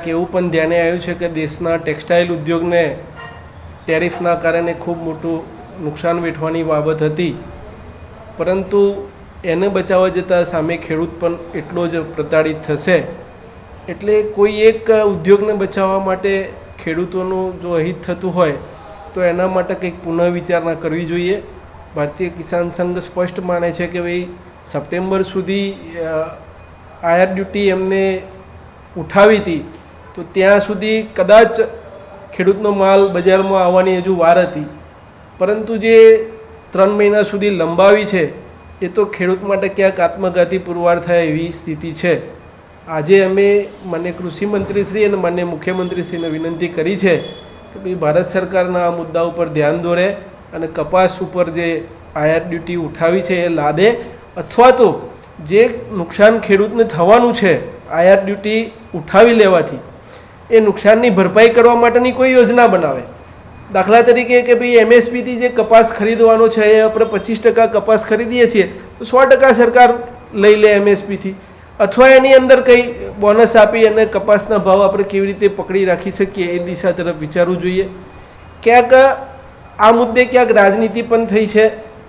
ક્યાંક એવું પણ ધ્યાને આવ્યું છે કે દેશના ટેક્સટાઇલ ઉદ્યોગને ટેરિફના કારણે ખૂબ મોટું નુકસાન વેઠવાની બાબત હતી. પરંતુ એને બચાવવા જતાં સામે ખેડૂત પણ એટલો જ પ્રતાડિત થશે. એટલે કોઈ એક ઉદ્યોગને બચાવવા માટે ખેડૂતોનું જો અહિત થતું હોય, તો એના માટે કંઈક પુનઃવિચારણા કરવી જોઈએ. ભારતીય કિસાન સંઘ સ્પષ્ટ માને છે કે ભાઈ, સપ્ટેમ્બર સુધી આયર ડ્યુટી એમને ઉઠાવી હતી. તો ત્યાં સુધી કદાચ ખેડૂતનો માલ બજારમાં આવવાની હજુ વાર હતી. પરંતુ જે ત્રણ મહિના સુધી લંબાવી છે, એ તો ખેડૂત માટે ક્યાંક આત્મઘાતી પુરવાર થાય એવી સ્થિતિ છે. આજે અમે માન્ય કૃષિમંત્રીશ્રી અને માન્ય મુખ્યમંત્રીશ્રીને વિનંતી કરી છે કે ભાઈ ભારત સરકારના આ મુદ્દા ઉપર ધ્યાન દોરે અને કપાસ ઉપર જે આયાત ડ્યુટી ઉઠાવી છે એ લાદે. અથવા તો જે નુકસાન ખેડૂતને થવાનું છે, આયાત ડ્યુટી ઉઠાવી લેવાથી એ નુકસાનની ભરપાઈ કરવા માટેની કોઈ યોજના બનાવે. દાખલા તરીકે કે ભાઈ એમએસપીથી જે કપાસ ખરીદવાનો છે, એ આપણે પચીસ ટકા કપાસ ખરીદીએ છીએ, તો સો ટકા સરકાર લઈ લે એમએસપીથી. અથવા એની અંદર કંઈ બોનસ આપી અને કપાસના ભાવ આપણે કેવી રીતે પકડી રાખી શકીએ એ દિશા તરફ વિચારવું જોઈએ. ક્યાંક આ મુદ્દે ક્યાંક રાજનીતિ પણ થઈ છે.